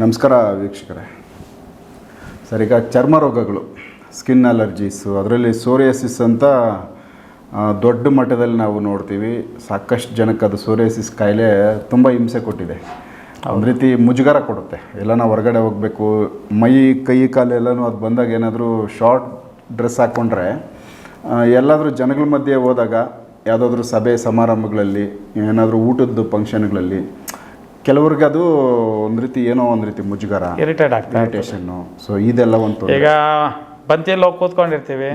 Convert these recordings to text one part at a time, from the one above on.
ನಮಸ್ಕಾರ ವೀಕ್ಷಕರೇ. ಸರ್, ಈಗ ಚರ್ಮ ರೋಗಗಳು ಸ್ಕಿನ್ ಅಲರ್ಜೀಸು ಅದರಲ್ಲಿ ಸೋರಿಯಾಸಿಸ್ ಅಂತ ದೊಡ್ಡ ಮಟ್ಟದಲ್ಲಿ ನಾವು ನೋಡ್ತೀವಿ. ಸಾಕಷ್ಟು ಜನಕ್ಕೆ ಅದು ಸೋರಿಯಾಸಿಸ್ ಕಾಯಿಲೆ ತುಂಬ ಹಿಂಸೆ ಕೊಟ್ಟಿದೆ. ಒಂದು ರೀತಿ ಮುಜುಗರ ಕೊಡುತ್ತೆ. ಎಲ್ಲ ನಾವು ಹೊರಗಡೆ ಹೋಗಬೇಕು. ಮೈ, ಕೈ, ಕಾಲು ಎಲ್ಲನೂ ಅದು ಬಂದಾಗ ಏನಾದರೂ ಶಾರ್ಟ್ ಡ್ರೆಸ್ ಹಾಕ್ಕೊಂಡ್ರೆ ಎಲ್ಲಾದರೂ ಜನಗಳ ಮಧ್ಯೆ ಹೋದಾಗ, ಯಾವುದಾದ್ರೂ ಸಭೆ, ಸಮಾರಂಭಗಳಲ್ಲಿ, ಏನಾದರೂ ಊಟದ ಫಂಕ್ಷನ್ಗಳಲ್ಲಿ ಕೆಲವ್ರಿಗೆ ಅದು ಒಂದು ರೀತಿ ಏನೋ ಒಂದು ರೀತಿ ಮುಜುಗರ ಇರಿಟೇಟ್ ಆಗ್ತಾ ಇರ್ತದೆ. ಇರಿಟೇಷನ್ನು ಸೊ ಇದೆಲ್ಲ ಒಂದು ಈಗ ಬಂತಿಯಲ್ಲಿ ಹೋಗಿ ಕೂತ್ಕೊಂಡಿರ್ತೀವಿ.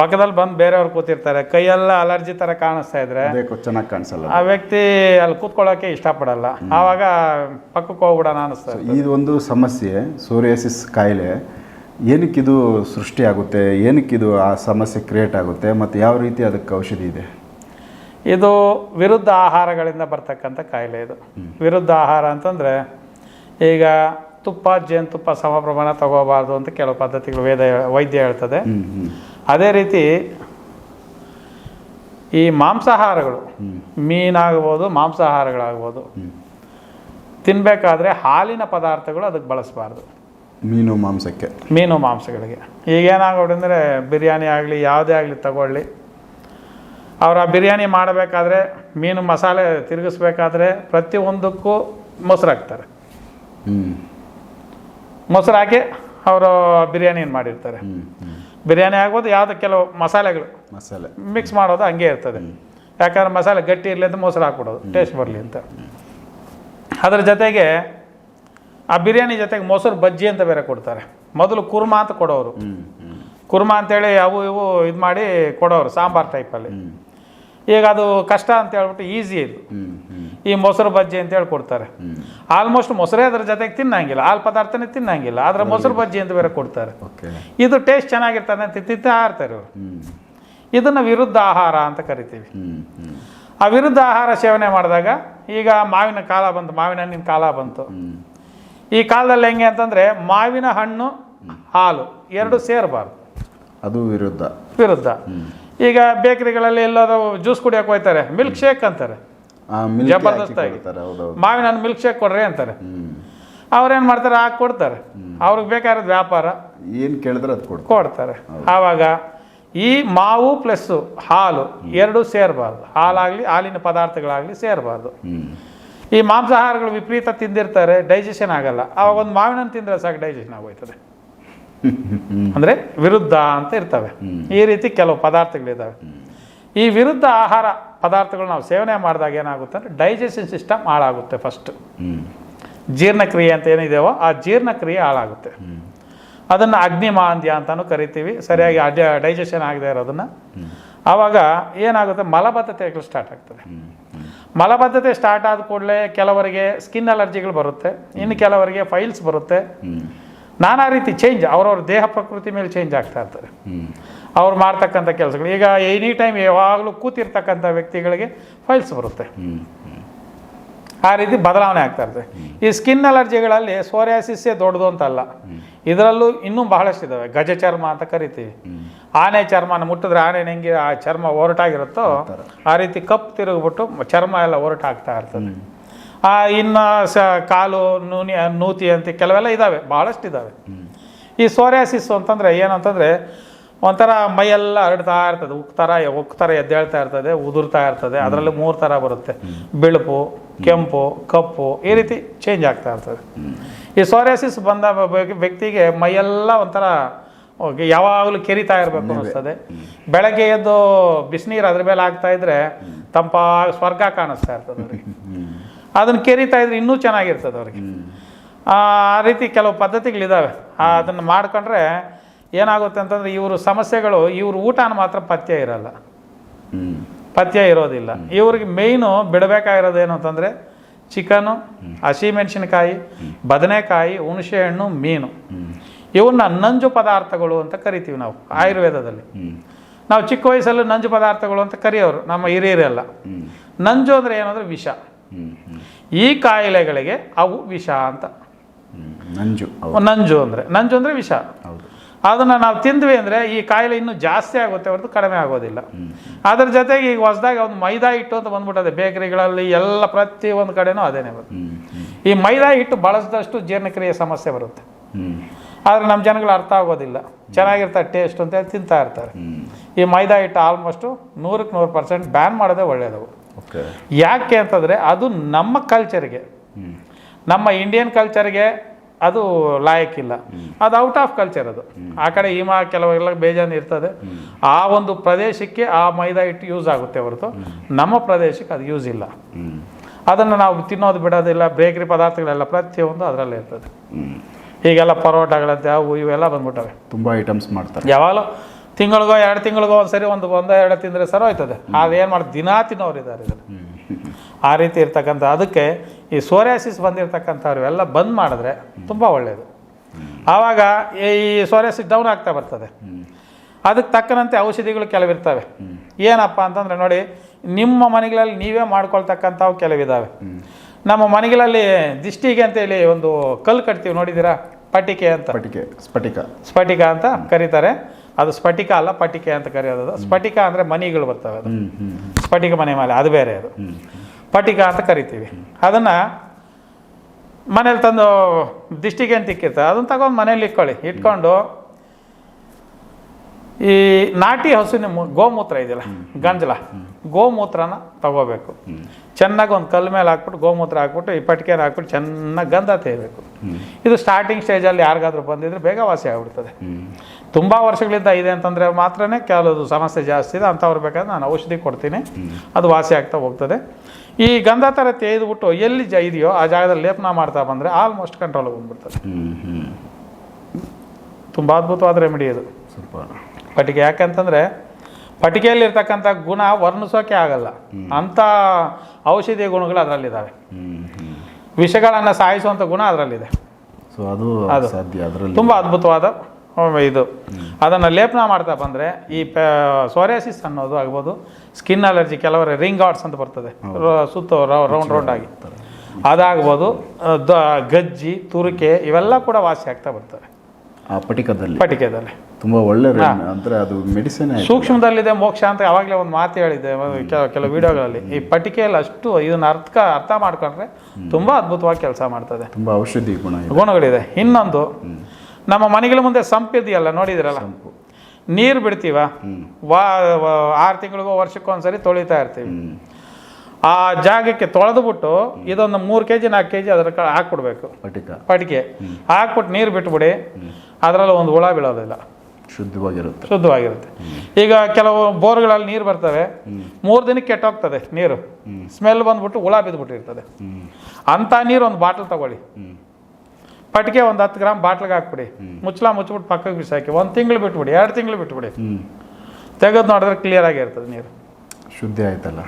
ಪಕ್ಕದಲ್ಲಿ ಬಂದು ಬೇರೆಯವ್ರು ಕೂತಿರ್ತಾರೆ. ಕೈಯೆಲ್ಲ ಅಲರ್ಜಿ ತರ ಕಾಣಿಸ್ತಾ ಇದ್ರೆ ಚೆನ್ನಾಗಿ ಕಾಣಿಸಲ್ಲ. ಆ ವ್ಯಕ್ತಿ ಅಲ್ಲಿ ಕೂತ್ಕೊಳ್ಳೋಕೆ ಇಷ್ಟಪಡಲ್ಲ. ಆವಾಗ ಪಕ್ಕಕ್ಕೆ ಹೋಗ್ಬಿಡೋಣ ಅನಿಸ್ತಾ ಇದು ಒಂದು ಸಮಸ್ಯೆ ಸೋರಿಯಾಸಿಸ್ ಕಾಯಿಲೆ. ಏನಕ್ಕಿದು ಸೃಷ್ಟಿಯಾಗುತ್ತೆ? ಏನಕ್ಕಿದು ಆ ಸಮಸ್ಯೆ ಕ್ರಿಯೇಟ್ ಆಗುತ್ತೆ? ಮತ್ತು ಯಾವ ರೀತಿ ಅದಕ್ಕೆ ಔಷಧಿ ಇದೆ? ಇದು ವಿರುದ್ಧ ಆಹಾರಗಳಿಂದ ಬರ್ತಕ್ಕಂಥ ಕಾಯಿಲೆ ಇದು. ವಿರುದ್ಧ ಆಹಾರ ಅಂತಂದರೆ ಈಗ ತುಪ್ಪ ಜೇನುತುಪ್ಪ ಸಮ ಪ್ರಮಾಣ ತಗೋಬಾರ್ದು ಅಂತ ಕೆಲವು ಪದ್ಧತಿಗಳು ವೇದ ವೈದ್ಯ ಹೇಳ್ತದೆ. ಅದೇ ರೀತಿ ಈ ಮಾಂಸಾಹಾರಗಳು ಮೀನಾಗ್ಬೋದು ಮಾಂಸಾಹಾರಗಳಾಗ್ಬೋದು ತಿನ್ನಬೇಕಾದ್ರೆ ಹಾಲಿನ ಪದಾರ್ಥಗಳು ಅದಕ್ಕೆ ಬಳಸಬಾರ್ದು. ಮೀನು ಮಾಂಸಕ್ಕೆ. ಮೀನು ಮಾಂಸಗಳಿಗೆ. ಈಗ ಅಂದರೆ ಬಿರಿಯಾನಿ ಆಗಲಿ ಯಾವುದೇ ಆಗಲಿ ತಗೊಳ್ಳಿ. ಅವ್ರು ಆ ಬಿರಿಯಾನಿ ಮಾಡಬೇಕಾದ್ರೆ ಮೀನು ಮಸಾಲೆ ತಿರುಗಿಸ್ಬೇಕಾದ್ರೆ ಪ್ರತಿಯೊಂದಕ್ಕೂ ಮೊಸರು ಹಾಕ್ತಾರೆ. ಹ್ಞೂ ಮೊಸರು ಹಾಕಿ ಅವರು ಬಿರಿಯಾನಿಯನ್ನು ಮಾಡಿರ್ತಾರೆ? ಬಿರಿಯಾನಿ ಆಗ್ಬೋದು ಯಾವುದು ಕೆಲವು ಮಸಾಲೆಗಳು ಮಸಾಲೆ. ಮಿಕ್ಸ್ ಮಾಡೋದು ಹಂಗೆ ಇರ್ತದೆ. ಯಾಕಂದ್ರೆ ಮಸಾಲೆ ಗಟ್ಟಿ ಇರಲಿ ಅಂತ ಮೊಸರು ಹಾಕ್ಬಿಡೋದು ಟೇಸ್ಟ್ ಬರಲಿ ಅಂತ. ಅದ್ರ ಜೊತೆಗೆ ಆ ಬಿರಿಯಾನಿ ಜೊತೆಗೆ ಮೊಸರು ಬಜ್ಜಿ ಅಂತ ಬೇರೆ ಕೊಡ್ತಾರೆ. ಮೊದಲು ಕುರ್ಮಾ ಅಂತ ಕೊಡೋರು. ಕುರ್ಮಾ ಅಂತೇಳಿ ಅವು ಇವು ಇದು ಮಾಡಿ ಕೊಡೋರು ಸಾಂಬಾರ್ ಟೈಪಲ್ಲಿ ಈಗ ಅದು ಕಷ್ಟ ಅಂತ ಹೇಳ್ಬಿಟ್ಟು ಈಸಿ ಇದು. ಈ ಮೊಸರು ಬಜ್ಜಿ ಅಂತ ಹೇಳಿ ಕೊಡ್ತಾರೆ. ಆಲ್ಮೋಸ್ಟ್ ಮೊಸರೇ ಅದ್ರ ಜೊತೆಗೆ ತಿನ್ನಂಗಿಲ್ಲ. ಹಾಲು ಪದಾರ್ಥನೇ ತಿನ್ನಂಗಿಲ್ಲ. ಆದ್ರೆ ಮೊಸರು ಬಜ್ಜಿ ಅಂತ ಬೇರೆ ಕೊಡ್ತಾರೆ. ಇದು ಟೇಸ್ಟ್ ಚೆನ್ನಾಗಿರ್ತದೆ ಅಂತ ತಿಂತಾ ಇರ್ತಾರೆ ಇವರು ಇದನ್ನು ವಿರುದ್ಧ ಆಹಾರ ಅಂತ ಕರಿತೀವಿ. ಆ ವಿರುದ್ಧ ಆಹಾರ ಸೇವನೆ ಮಾಡಿದಾಗ ಈಗ ಮಾವಿನ ಕಾಲ ಬಂತು ಮಾವಿನ ಹಣ್ಣಿನ ಕಾಲ ಬಂತು. ಈ ಕಾಲದಲ್ಲಿ ಹೆಂಗೆ ಅಂತಂದರೆ ಮಾವಿನ ಹಣ್ಣು ಹಾಲು ಎರಡು ಸೇರಬಾರ್ದು. ಅದು ವಿರುದ್ಧ. ವಿರುದ್ಧ. ಈಗ ಬೇಕರಿಗಳಲ್ಲಿ ಎಲ್ಲಾದರೂ ಜ್ಯೂಸ್ ಕುಡಿಯೋಕೆ ಹೋಗ್ತಾರೆ ಮಿಲ್ಕ್ ಶೇಕ್ ಅಂತಾರೆ. ಜಬರ್ದಸ್ತಾಗಿ. ಮಾವಿನ ಹಣ್ಣು ಮಿಲ್ಕ್ ಶೇಕ್ ಕೊಡ್ರಿ ಅಂತಾರೆ. ಅವ್ರೇನು ಮಾಡ್ತಾರೆ? ಹಾಕಿ ಕೊಡ್ತಾರೆ. ಅವ್ರಿಗೆ ಬೇಕಾದ ವ್ಯಾಪಾರ. ಏನು ಕೇಳಿದ್ರೆ ಅದು ಕೊಡು ಕೊಡ್ತಾರೆ. ಆವಾಗ ಈ ಮಾವು ಪ್ಲಸ್ಸು ಹಾಲು ಎರಡು ಸೇರಬಾರ್ದು. ಹಾಲಾಗಲಿ ಹಾಲಿನ ಪದಾರ್ಥಗಳಾಗಲಿ ಸೇರಬಾರ್ದು. ಈ ಮಾಂಸಾಹಾರಗಳು ವಿಪರೀತ ತಿಂದಿರ್ತಾರೆ ಡೈಜೆಷನ್ ಆಗಲ್ಲ. ಆವಾಗ ಒಂದು ಮಾವಿನ ತಿಂದರೆ ಸಾಕು ಡೈಜೆಷನ್ ಆಗೋಯ್ತದೆ. ಅಂದರೆ ವಿರುದ್ಧ ಅಂತ ಇರ್ತವೆ. ಈ ರೀತಿ ಕೆಲವು ಪದಾರ್ಥಗಳಿದ್ದಾವೆ ಈ ವಿರುದ್ಧ ಆಹಾರ ಪದಾರ್ಥಗಳು ನಾವು ಸೇವನೆ ಮಾಡಿದಾಗ ಏನಾಗುತ್ತೆ ಅಂದರೆ ಡೈಜೆಷನ್ ಸಿಸ್ಟಮ್ ಹಾಳಾಗುತ್ತೆ ಫಸ್ಟ್ ಜೀರ್ಣಕ್ರಿಯೆ ಅಂತ ಏನಿದೆಯೋ ಆ ಜೀರ್ಣಕ್ರಿಯೆ ಹಾಳಾಗುತ್ತೆ. ಅದನ್ನು ಅಗ್ನಿಮಾಂದ್ಯ ಅಂತಲೂ ಕರಿತೀವಿ. ಸರಿಯಾಗಿ ಅಡ್ಯ ಡೈಜೆಷನ್ ಆಗದೆ ಇರೋದನ್ನು. ಆವಾಗ ಏನಾಗುತ್ತೆ? ಮಲಬದ್ಧತೆ ಸ್ಟಾರ್ಟ್ ಆಗ್ತದೆ. ಮಲಬದ್ಧತೆ ಸ್ಟಾರ್ಟ್ ಆದ ಕೂಡಲೇ ಕೆಲವರಿಗೆ ಸ್ಕಿನ್ ಅಲರ್ಜಿಗಳು ಬರುತ್ತೆ. ಇನ್ನು ಕೆಲವರಿಗೆ ಫೈಲ್ಸ್ ಬರುತ್ತೆ. ನಾನಾ ರೀತಿ ಚೇಂಜ್ ಅವ್ರವ್ರ ದೇಹ ಪ್ರಕೃತಿ ಮೇಲೆ ಚೇಂಜ್ ಆಗ್ತಾ ಇರ್ತಾರೆ ಅವ್ರು ಮಾಡ್ತಕ್ಕಂಥ ಕೆಲಸಗಳು. ಈಗ ಎನಿ ಟೈಮ್ ಯಾವಾಗಲೂ ಕೂತಿರ್ತಕ್ಕಂಥ ವ್ಯಕ್ತಿಗಳಿಗೆ ಫೈಲ್ಸ್ ಬರುತ್ತೆ. ಆ ರೀತಿ ಬದಲಾವಣೆ ಆಗ್ತಾ ಇರ್ತದೆ. ಈ ಸ್ಕಿನ್ ಅಲರ್ಜಿಗಳಲ್ಲಿ ಸೋರಿಯಾಸಿಸ್ಸೇ ದೊಡ್ಡದು ಅಂತಲ್ಲ. ಇದರಲ್ಲೂ ಇನ್ನೂ ಬಹಳಷ್ಟು ಇದ್ದಾವೆ ಗಜ ಚರ್ಮ ಅಂತ ಕರಿತೀವಿ. ಆನೆ ಚರ್ಮನ ಮುಟ್ಟಿದ್ರೆ ಆನೆ ಹೆಂಗೆ ಆ ಚರ್ಮ ಒರಟಾಗಿರುತ್ತೋ ಆ ರೀತಿ ಕಪ್ಪು ತಿರುಗಿಬಿಟ್ಟು ಚರ್ಮ ಎಲ್ಲ ಒರಟಾಗ್ತಾ ಇರ್ತದೆ. ಇನ್ನು ಸ ಕಾಲು ನೂನಿ ನೂತಿ ಅಂತ ಕೆಲವೆಲ್ಲ ಇದ್ದಾವೆ ಭಾಳಷ್ಟು ಇದ್ದಾವೆ ಈ ಸೋರಿಯಾಸಿಸ್ ಅಂತಂದರೆ ಏನಂತಂದರೆ ಒಂಥರ ಮೈಯೆಲ್ಲ ಹರಡ್ತಾ ಇರ್ತದೆ ಉಕ್ತರ ಉಕ್ತರ ಎದ್ದೇಳ್ತಾ ಇರ್ತದೆ ಉದುರ್ತಾ ಇರ್ತದೆ ಅದರಲ್ಲಿ ಮೂರು ಥರ ಬರುತ್ತೆ. ಬಿಳುಪು ಕೆಂಪು ಕಪ್ಪು ಈ ರೀತಿ ಚೇಂಜ್ ಆಗ್ತಾ ಇರ್ತದೆ. ಈ ಸೋರಿಯಾಸಿಸ್ ಬಂದ ವ್ಯಕ್ತಿಗೆ ಮೈಯೆಲ್ಲ ಒಂಥರ ಓಕೆ ಯಾವಾಗಲೂ ಕೆರಿತಾ ಇರಬೇಕು ಅನಿಸ್ತದೆ ಬೆಳಗ್ಗೆ ಎದ್ದು ಬಿಸಿನೀರು ಅದ್ರ ಮೇಲೆ ಆಗ್ತಾ ಇದ್ರೆ ತಂಪಾಗಿ ಸ್ವರ್ಗ ಕಾಣಿಸ್ತಾ ಇರ್ತದೆ. ಅದನ್ನು ಕೆರಿತಾ ಇದ್ರೆ ಇನ್ನೂ ಚೆನ್ನಾಗಿರ್ತದೆ ಅವ್ರಿಗೆ. ಆ ರೀತಿ ಕೆಲವು ಪದ್ಧತಿಗಳಿದ್ದಾವೆ ಅದನ್ನು ಮಾಡ್ಕೊಂಡ್ರೆ ಏನಾಗುತ್ತೆ ಅಂತಂದರೆ ಇವರು ಸಮಸ್ಯೆಗಳು ಇವ್ರ ಊಟನ ಮಾತ್ರ ಪಥ್ಯ ಇರಲ್ಲ. ಪಥ್ಯ ಇರೋದಿಲ್ಲ. ಇವ್ರಿಗೆ ಮೇಯ್ನು ಬಿಡಬೇಕಾಗಿರೋದು ಏನು ಅಂತಂದರೆ ಚಿಕನು ಹಸಿಮೆಣಸಿನಕಾಯಿ ಬದನೆಕಾಯಿ ಹುಣಸೆಹಣ್ಣು ಮೀನು. ಇವನ್ನ ನಂಜು ಪದಾರ್ಥಗಳು ಅಂತ ಕರಿತೀವಿ ನಾವು ಆಯುರ್ವೇದದಲ್ಲಿ. ನಾವು ಚಿಕ್ಕ ವಯಸ್ಸಲ್ಲೂ ನಂಜು ಪದಾರ್ಥಗಳು ಅಂತ ಕರೆಯೋರು ನಮ್ಮ ಹಿರಿಯರೆಲ್ಲ. ನಂಜು ಅಂದರೆ ಏನಂದ್ರೆ ವಿಷ. ಈ ಕಾಯಿಲೆಗಳಿಗೆ ಅವು ವಿಷ ಅಂತ. ನಂಜು ನಂಜು ಅಂದರೆ ನಂಜು ಅಂದರೆ ವಿಷ. ಅದನ್ನು ನಾವು ತಿಂದ್ವಿ ಅಂದರೆ ಈ ಕಾಯಿಲೆ ಇನ್ನೂ ಜಾಸ್ತಿ ಆಗುತ್ತೆ ಹೊರತು ಕಡಿಮೆ ಆಗೋದಿಲ್ಲ. ಅದ್ರ ಜೊತೆಗೆ ಈಗ ಹೊಸದಾಗಿ ಒಂದು ಮೈದಾ ಹಿಟ್ಟು ಅಂತ ಬಂದ್ಬಿಟ್ಟದೆ ಬೇಕರಿಗಳಲ್ಲಿ ಎಲ್ಲ ಪ್ರತಿ ಒಂದು ಕಡೆನೂ ಅದೇನೇ ಬರುತ್ತೆ. ಈ ಮೈದಾ ಹಿಟ್ಟು ಬಳಸಿದಷ್ಟು ಜೀರ್ಣಕ್ರಿಯೆ ಸಮಸ್ಯೆ ಬರುತ್ತೆ. ಆದರೆ ನಮ್ಮ ಜನಗಳು ಅರ್ಥ ಆಗೋದಿಲ್ಲ. ಚೆನ್ನಾಗಿರ್ತಾರೆ ಟೇಸ್ಟ್ ಅಂತ ತಿಂತಾ ಇರ್ತಾರೆ. ಈ ಮೈದಾ ಹಿಟ್ಟು ಆಲ್ಮೋಸ್ಟು ನೂರಕ್ಕೆ ನೂರು ಪರ್ಸೆಂಟ್ ಬ್ಯಾನ್ ಮಾಡೋದೇ ಒಳ್ಳೆಯದು ಓಕೆ ಯಾಕೆ ಅಂತಂದರೆ ಅದು ನಮ್ಮ ಕಲ್ಚರ್ಗೆ ನಮ್ಮ ಇಂಡಿಯನ್ ಕಲ್ಚರ್ಗೆ ಅದು ಲಾಯಕ್ಕಿಲ್ಲ. ಅದು ಔಟ್ ಆಫ್ ಕಲ್ಚರ್ ಅದು. ಆ ಕಡೆ ಹಿಮ ಕೆಲವೆಲ್ಲ ಬೇಜಾನು ಇರ್ತದೆ. ಆ ಒಂದು ಪ್ರದೇಶಕ್ಕೆ ಆ ಮೈದಾ ಹಿಟ್ಟು ಯೂಸ್ ಆಗುತ್ತೆ ಹೊರತು. ನಮ್ಮ ಪ್ರದೇಶಕ್ಕೆ ಅದು ಯೂಸ್ ಇಲ್ಲ. ಅದನ್ನು ನಾವು ತಿನ್ನೋದು ಬಿಡೋದಿಲ್ಲ ಬೇಕರಿ ಪದಾರ್ಥಗಳೆಲ್ಲ ಪ್ರತಿಯೊಂದು ಅದರಲ್ಲೇ ಇರ್ತದೆ. ಈಗೆಲ್ಲ ಪರೋಟಗಳಂತೆ ಅವು ಇವೆಲ್ಲ ಬಂದ್ಬಿಟ್ಟವೆ. ತುಂಬ ಐಟಮ್ಸ್ ಮಾಡ್ತಾರೆ. ಯಾವಾಗಲೂ ತಿಂಗಳಿಗೋ ಎರಡು ತಿಂಗಳಿಗೋ ಒಂದ್ಸರಿ ಒಂದು ಒಂದೋ ಎರಡು ತಿಂದರೆ ಸರ್ ಹೋಯ್ತದೆ. ಅದೇನು ಮಾಡಿ ದಿನಾ ತಿನ್ನೋರು ಇದ್ದಾರೆ ಇದನ್ನು ಆ ರೀತಿ ಇರ್ತಕ್ಕಂಥ ಅದಕ್ಕೆ ಈ ಸೋರಿಯಾಸಿಸ್ ಬಂದಿರತಕ್ಕಂಥವ್ರು ಎಲ್ಲ ಬಂದ್ ಮಾಡಿದ್ರೆ ತುಂಬ ಒಳ್ಳೆಯದು ಆವಾಗ ಈ ಸೋರ್ಯಾಸಿಸ್ ಡೌನ್ ಆಗ್ತಾ ಬರ್ತದೆ. ಅದಕ್ಕೆ ತಕ್ಕನಂತೆ ಔಷಧಿಗಳು ಕೆಲವಿರ್ತವೆ. ಏನಪ್ಪ ಅಂತಂದರೆ ನೋಡಿ ನಿಮ್ಮ ಮನೆಗಳಲ್ಲಿ ನೀವೇ ಮಾಡ್ಕೊಳ್ತಕ್ಕಂಥವು ಕೆಲವಿದ್ದಾವೆ ನಮ್ಮ ಮನೆಗಳಲ್ಲಿ ದಿಷ್ಟಿಗೆ ಅಂತೇಳಿ ಒಂದು ಕಲ್ಲು ಕಟ್ತೀವಿ ನೋಡಿದ್ದೀರಾ? ಪಟಿಕೆ ಅಂತ. ಪಟಿಕೆ ಸ್ಫಟಿಕ. ಸ್ಫಟಿಕ ಅಂತ ಕರೀತಾರೆ. ಅದು ಸ್ಫಟಿಕ ಅಲ್ಲ ಪಟಿಕೆ ಅಂತ ಕರೆಯೋದು. ಸ್ಫಟಿಕ ಅಂದರೆ ಮನಿಗಳು ಬರ್ತವೆ ಅದು. ಸ್ಫಟಿಕ ಮನೆ ಮೇಲೆ ಅದು ಬೇರೆ ಅದು. ಪಟಿಕ ಅಂತ ಕರಿತೀವಿ. ಅದನ್ನು ಮನೇಲಿ ತಂದು ದಿಷ್ಟಿಗೆ ಅಂತ ಇಕ್ಕಿರ್ತಾರೆ. ಅದನ್ನು ತಗೊಂಡು ಮನೇಲಿ ಇಟ್ಕೊಳ್ಳಿ. ಇಟ್ಕೊಂಡು ಈ ನಾಟಿ ಹಸುವಿನ ಗೋಮೂತ್ರ ಇದೆಯಲ್ಲ ಗಂಜಲ. ಗೋಮೂತ್ರನ ತಗೋಬೇಕು. ಚೆನ್ನಾಗಿ ಒಂದು ಕಲ್ಲು ಮೇಲೆ ಹಾಕ್ಬಿಟ್ಟು ಗೋಮೂತ್ರ ಹಾಕ್ಬಿಟ್ಟು ಈ ಪಟಿಕೆನ ಹಾಕ್ಬಿಟ್ಟು ಚೆನ್ನಾಗಿ ಗಂಧ ತೇಯಬೇಕು. ಇದು ಸ್ಟಾರ್ಟಿಂಗ್ ಸ್ಟೇಜಲ್ಲಿ ಯಾರಿಗಾದ್ರೂ ಬಂದಿದ್ರೆ ಬೇಗ ವಾಸಿ ಆಗ್ಬಿಡ್ತದೆ. ತುಂಬ ವರ್ಷಗಳಿಂದ ಇದೆ ಅಂತಂದರೆ ಮಾತ್ರನೇ ಕೆಲವು ಸಮಸ್ಯೆ ಜಾಸ್ತಿ ಇದೆ ಅಂಥವ್ರು ಬೇಕಾದ್ರೆ ನಾನು ಔಷಧಿ ಕೊಡ್ತೀನಿ. ಅದು ವಾಸಿ ಆಗ್ತಾ ಹೋಗ್ತದೆ. ಈ ಗಂಧ ಥರ ತೇಯ್ದುಬಿಟ್ಟು ಎಲ್ಲಿ ಜ ಇದೆಯೋ ಆ ಜಾಗದಲ್ಲಿ ಲೇಪನ ಮಾಡ್ತಾ ಬಂದರೆ ಆಲ್ಮೋಸ್ಟ್ ಕಂಟ್ರೋಲ್ ಬಂದ್ಬಿಡ್ತದೆ. ತುಂಬ ಅದ್ಭುತವಾದ ರೆಮಿಡಿ ಇದು. ಸ್ವಲ್ಪ ಬಟ್ ಯಾಕಂತಂದರೆ ಪಟಿಕೆಯಲ್ಲಿರ್ತಕ್ಕಂಥ ಗುಣ ವರ್ಣಿಸೋಕೆ ಆಗಲ್ಲ. ಅಂಥ ಔಷಧಿ ಗುಣಗಳು ಅದರಲ್ಲಿದ್ದಾವೆ ವಿಷಗಳನ್ನು ಸಾಯಿಸುವಂಥ ಗುಣ ಅದರಲ್ಲಿದೆ. ಸೊ ಅದು ಅದು. ಸಾಧ್ಯ ಅದರಲ್ಲಿ. ತುಂಬ ಅದ್ಭುತವಾದ ಇದು. ಅದನ್ನು ಲೇಪನ ಮಾಡ್ತಾ ಬಂದರೆ ಈ ಪ ಸೋರಿಯಾಸಿಸ್ ಅನ್ನೋದು ಆಗ್ಬೋದು ಸ್ಕಿನ್ ಅಲರ್ಜಿ ಕೆಲವರ ರಿಂಗ್ ಆರ್ಟ್ಸ್ ಅಂತ ಬರ್ತದೆ. ಸುತ್ತ ಸುತ್ತು ರೌಂಡ್ ರೌಂಡ್ ಆಗಿ. ಅದಾಗ್ಬೋದು ದ ಗಜ್ಜಿ ತುರಿಕೆ ಇವೆಲ್ಲ ಕೂಡ ವಾಸಿ ಆಗ್ತಾ ಬರ್ತವೆ. ಆ ಪಟಿಕದಲ್ಲಿ. ಪಟಿಕೆದಲ್ಲಿ. ತುಂಬಾ ಒಳ್ಳೆ ಅಂದರೆ ಅದು ಮೆಡಿಸಿನ್ ಸೂಕ್ಷ್ಮದಲ್ಲಿದೆ ಮೋಕ್ಷ ಅಂತ ಯಾವಾಗಲೇ ಒಂದು ಮಾತು ಹೇಳಿದ್ದೆ ಕೆಲವು ವಿಡಿಯೋಗಳಲ್ಲಿ. ಈ ಪಟಿಕೆಯಲ್ಲಿ ಅಷ್ಟು ಇದನ್ನ ಅರ್ಥ ಅರ್ಥ ಮಾಡ್ಕೊಂಡ್ರೆ ತುಂಬ ಅದ್ಭುತವಾಗಿ ಕೆಲಸ ಮಾಡ್ತದೆ. ತುಂಬಾ ಔಷಧಿ ಗುಣ ಗುಣಗಳಿದೆ. ಇನ್ನೊಂದು ನಮ್ಮ ಮನೆಗಳ ಮುಂದೆ ಸಂಪಿದೆಯಲ್ಲ ನೋಡಿದಿರಲ್ಲ? ನೀರು ಬಿಡ್ತೀವ? ವಾ ಆರು ತಿಂಗಳಿಗೋ ವರ್ಷಕ್ಕೊಂದ್ಸರಿ ತೊಳಿತಾ ಇರ್ತೀವಿ. ಆ ಜಾಗಕ್ಕೆ ತೊಳೆದ್ಬಿಟ್ಟು ಇದೊಂದು ಮೂರು ಕೆ ಜಿ ನಾಲ್ಕು ಕೆ ಜಿ ಅದ್ರ ಹಾಕ್ಬಿಡ್ಬೇಕು. ಪಟಿಕ. ಪಟಿಕೆ. ಹಾಕ್ಬಿಟ್ಟು ನೀರು ಬಿಟ್ಬಿಡಿ. ಅದರಲ್ಲಿ ಒಂದು ಹುಳ ಬೀಳೋದಿಲ್ಲ. ಶುದ್ಧವಾಗಿರುತ್ತೆ. ಶುದ್ಧವಾಗಿರುತ್ತೆ. ಈಗ ಕೆಲವು ಬೋರ್ಗಳಲ್ಲಿ ನೀರು ಬರ್ತವೆ. ಮೂರು ದಿನಕ್ಕೆ ಕೆಟ್ಟೋಗ್ತದೆ ನೀರು. ಸ್ಮೆಲ್ ಬಂದ್ಬಿಟ್ಟು ಹುಳ ಬಿದ್ದುಬಿಟ್ಟಿರ್ತದೆ. ಅಂಥ ನೀರು ಒಂದು ಬಾಟ್ಲ್ ತಗೊಳ್ಳಿ. ಪಟ್ಕೆ ಒಂದು ಹತ್ತು ಗ್ರಾಮ್ ಬಾಟ್ಲಿಗೆ ಹಾಕ್ಬಿಡಿ. ಮುಚ್ಚಲ ಮುಚ್ಚಿಬಿಟ್ಟು ಪಕ್ಕಕ್ಕೆ ಬಿಸಾಕಿ. ಒಂದು ತಿಂಗಳು ಬಿಟ್ಬಿಡಿ ಎರಡು ತಿಂಗಳು ಬಿಟ್ಬಿಡಿ. ತೆಗೆದು ನೋಡಿದ್ರೆ ಕ್ಲಿಯರ್ ಆಗಿರ್ತದೆ ನೀರು. ಶುದ್ಧಿ ಆಯ್ತಲ್ಲ?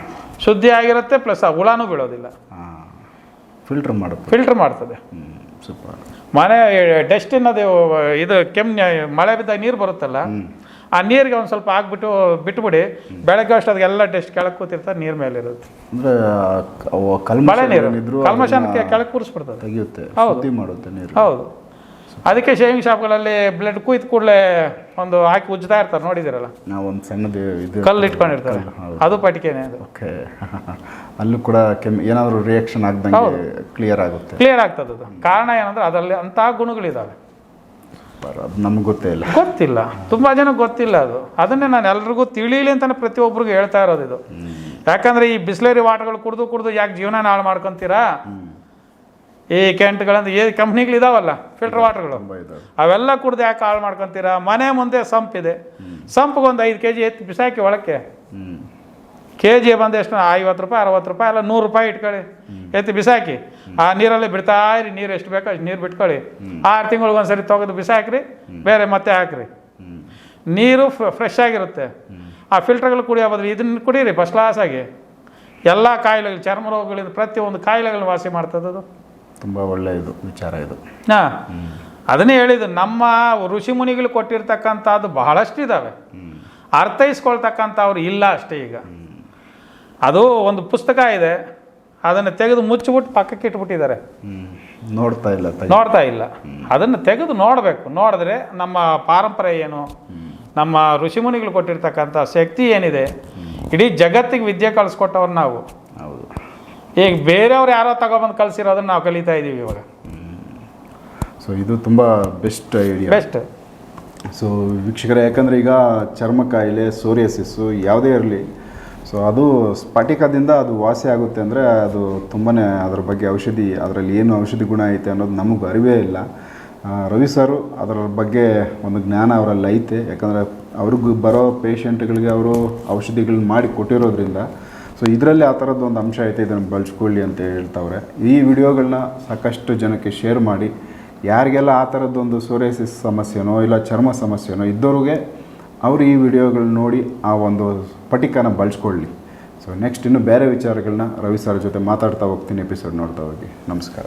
ಶುದ್ಧಿ ಆಗಿರುತ್ತೆ ಪ್ಲಸ್ ಆ ಹುಳನೂ ಬೀಳೋದಿಲ್ಲ. ಫಿಲ್ಟರ್ ಮಾಡುತ್ತೆ ಫಿಲ್ಟರ್ ಮಾಡ್ತದೆ. ಸೂಪರ್. ಮನೆ ಅನ್ನೋದು ಇದು ಕೆಮ್ಮು ಮಳೆ ಬಿದ್ದಾಗ ನೀರು ಬರುತ್ತಲ್ಲ ಆ ನೀರಿಗೆ ಒಂದು ಸ್ವಲ್ಪ ಹಾಕ್ಬಿಟ್ಟು ಬಿಟ್ಬಿಡಿ ಬೆಳಗ್ಗೆ ಅಷ್ಟು ಅದಕ್ಕೆಲ್ಲ ಡಸ್ಟ್ ಕೆಳಗೆ ಕೂತಿರ್ತಾರೆ ನೀರು ಮೇಲೆ ಇರುತ್ತೆ ಅಂದ್ರೆ ಮಳೆ ನೀರು ಅದನ್ನ ಕೆಳಗೆ ಕೂರಿಸ್ಬಿಡ್ತದೆ. ತೆಗೆಯುತ್ತೆ ಹೌದು. ಮಾಡುತ್ತೆ ನೀರು. ಹೌದು. ಅದಕ್ಕೆ ಶೇವಿಂಗ್ ಶಾಪ್ಗಳಲ್ಲಿ ಬ್ಲಡ್ ಕುಯ್ದ ಕೂಡಲೇ ಒಂದು ಹಾಕಿ ಉಜ್ತಾ ಇರ್ತಾರೆ ನೋಡಿದಿರಲ್ಲ ನಾವು ಒಂದು ಸಣ್ಣದು ಇದು ಕಲ್ಲು ಇಟ್ಕೊಂಡಿರ್ತಾರೆ. ಅದು ಪಟಿಕೆನೆ ಅದು. ಓಕೆ. ಅಲ್ಲೂ ಕೂಡ ಕೆಮ್ ಏನಾದರೂ ರಿಯಾಕ್ಷನ್ ಆಗ್ದಂಗೆ ಕ್ಲಿಯರ್ ಆಗುತ್ತೆ. ಕ್ಲಿಯರ್ ಆಗ್ತದೆ ಅದು. ಕಾರಣ ಏನಂದ್ರೆ ಅದರಲ್ಲಿ ಅಂತಹ ಗುಣಗಳಿದ್ದಾವೆ ನಮ್ಗೆ ಗೊತ್ತೇ ಇಲ್ಲ. ಗೊತ್ತಿಲ್ಲ. ತುಂಬ ಜನ ಗೊತ್ತಿಲ್ಲ ಅದು. ಅದನ್ನೇ ನಾನು ಎಲ್ರಿಗೂ ತಿಳಿಲಿ ಪ್ರತಿ ಪ್ರತಿಯೊಬ್ಬರಿಗೂ ಹೇಳ್ತಾ ಇರೋದು ಇದು. ಯಾಕಂದ್ರೆ ಈ ಬಿಸ್ಲೇರಿ ವಾಟರ್ಗಳು ಕುಡಿದು ಕುಡಿದು ಯಾಕೆ ಜೀವನ ಹಾಳು ಮಾಡ್ಕೊಂತೀರಾ? ಈ ಕೆಂಟ್ಗಳಂದ್ರೆ ಏ ಕಂಪ್ನಿಗಳು ಇದಾವಲ್ಲ ಫಿಲ್ಟರ್ ವಾಟರ್ಗಳು ಅವೆಲ್ಲ ಕುಡ್ದು ಯಾಕೆ ಹಾಳು ಮಾಡ್ಕೊತೀರಾ? ಮನೆ ಮುಂದೆ ಸಂಪಿದೆ ಸಂಪಿಗೆ ಒಂದು ಐದು ಕೆ ಜಿ ಎತ್ತಿ ಬಿಸಾಕಿ ಒಳಕ್ಕೆ. ಕೆ ಜಿ ಬಂದು ಎಷ್ಟು ಐವತ್ತು ರೂಪಾಯಿ ಅರವತ್ತು ರೂಪಾಯಿ ಅಲ್ಲ ನೂರು ರೂಪಾಯಿ ಇಟ್ಕೊಳ್ಳಿ. ಎತ್ತಿ ಬಿಸಾಕಿ. ಆ ನೀರಲ್ಲಿ ಬಿಡ್ತಾ ಇರಿ ನೀರು ಎಷ್ಟು ಬೇಕೋ ಅಷ್ಟು ನೀರು ಬಿಟ್ಕೊಳ್ಳಿ. ಆರು ತಿಂಗಳಿಗೆ ಒಂದ್ಸರಿ ತೆಗೆದು ಬಿಸಾಕ್ರಿ ಬೇರೆ ಮತ್ತೆ ಹಾಕ್ರಿ. ನೀರು ಫ್ರೆಶ್ ಆಗಿರುತ್ತೆ. ಆ ಫಿಲ್ಟರ್ಗಳು ಕುಡಿಯೋ ಬದಲು ಇದನ್ನ ಕುಡೀರಿ ಫಸ್ಟ್ ಕ್ಲಾಸ್ ಆಗಿ. ಎಲ್ಲ ಕಾಯಿಲೆಗಳು ಚರ್ಮ ರೋಗಗಳಿಂದ ಪ್ರತಿಯೊಂದು ಕಾಯಿಲೆಗಳನ್ನ ವಾಸಿ ಮಾಡ್ತದದು. ಅದು ತುಂಬ ಒಳ್ಳೆಯದು ವಿಚಾರ ಇದು. ಹಾಂ. ಅದನ್ನೇ ಹೇಳಿದ್ದು ನಮ್ಮ ಋಷಿ ಮುನಿಗಳು ಕೊಟ್ಟಿರ್ತಕ್ಕಂಥದ್ದು ಬಹಳಷ್ಟು ಇದ್ದಾವೆ ಅರ್ಥೈಸ್ಕೊಳ್ತಕ್ಕಂಥವ್ರು ಇಲ್ಲ ಅಷ್ಟೇ ಈಗ. ಅದು ಒಂದು ಪುಸ್ತಕ ಇದೆ ಅದನ್ನು ತೆಗೆದು ಮುಚ್ಚಿಬಿಟ್ಟು ಪಕ್ಕಕ್ಕೆ ಇಟ್ಬಿಟ್ಟಿದ್ದಾರೆ. ನೋಡ್ತಾ ಇಲ್ಲ ನೋಡ್ತಾ ಇಲ್ಲ. ಅದನ್ನು ತೆಗೆದು ನೋಡಬೇಕು. ನೋಡಿದ್ರೆ ನಮ್ಮ ಪಾರಂಪರೆ ಏನು? ನಮ್ಮ ಋಷಿಮುನಿಗಳು ಕೊಟ್ಟಿರ್ತಕ್ಕಂಥ ಶಕ್ತಿ ಏನಿದೆ? ಇಡೀ ಜಗತ್ತಿಗೆ ವಿದ್ಯೆ ಕಳಿಸ್ಕೊಟ್ಟವ್ರು ನಾವು. ಈಗ ಬೇರೆಯವ್ರು ಯಾರೋ ತಗೊಬಂದು ಕಲಿಸಿರೋದನ್ನ ನಾವು ಕಲಿತಾ ಇದ್ದೀವಿ ಇವಾಗ. ಸೊ ಇದು ತುಂಬ ಬೆಸ್ಟ್ ಐಡಿಯಾ ಬೆಸ್ಟ್ ಸೊ ವೀಕ್ಷಕರ ಯಾಕಂದರೆ ಈಗ ಚರ್ಮ ಕಾಯಿಲೆ ಸೋರಿಯಸಿಸ್ಸು ಯಾವುದೇ ಇರಲಿ ಸೊ ಅದು ಸ್ಫಟಿಕದಿಂದ ಅದು ವಾಸಿ ಆಗುತ್ತೆ ಅಂದರೆ ಅದು ತುಂಬಾ ಅದರ ಬಗ್ಗೆ ಔಷಧಿ ಅದರಲ್ಲಿ ಏನು ಔಷಧಿ ಗುಣ ಐತೆ ಅನ್ನೋದು ನಮಗೆ ಅರಿವೇ ಇಲ್ಲ. ರವಿ ಸರು ಅದರ ಬಗ್ಗೆ ಒಂದು ಜ್ಞಾನ ಅವರಲ್ಲಿ ಐತೆ ಯಾಕಂದರೆ ಅವ್ರಿಗೂ ಬರೋ ಪೇಷಂಟ್ಗಳಿಗೆ ಅವರು ಔಷಧಿಗಳನ್ನ ಮಾಡಿ ಕೊಟ್ಟಿರೋದ್ರಿಂದ ಸೊ ಇದರಲ್ಲಿ ಆ ಥರದ್ದು ಒಂದು ಅಂಶ ಐತೆ, ಇದನ್ನು ಬಳಸ್ಕೊಳ್ಳಿ ಅಂತ ಹೇಳ್ತಾವ್ರೆ. ಈ ವಿಡಿಯೋಗಳನ್ನ ಸಾಕಷ್ಟು ಜನಕ್ಕೆ ಶೇರ್ ಮಾಡಿ, ಯಾರಿಗೆಲ್ಲ ಆ ಥರದ್ದೊಂದು ಸೋರೇಸಿಸ್ ಸಮಸ್ಯೆನೋ ಇಲ್ಲ ಚರ್ಮ ಸಮಸ್ಯೆನೋ ಇದ್ದವ್ರಿಗೆ ಅವರು ಈ ವಿಡಿಯೋಗಳನ್ನ ನೋಡಿ ಆ ಒಂದು ಪಟಿಕನ ಬಳಸ್ಕೊಳ್ಳಿ. ಸೊ ನೆಕ್ಸ್ಟ್ ಇನ್ನು ಬೇರೆ ವಿಚಾರಗಳನ್ನ ರವಿ ಸರ್ ಜೊತೆ ಮಾತಾಡ್ತಾ ಹೋಗ್ತೀನಿ ಎಪಿಸೋಡ್ ನೋಡ್ತಾ ಹೋಗಿ. ನಮಸ್ಕಾರ.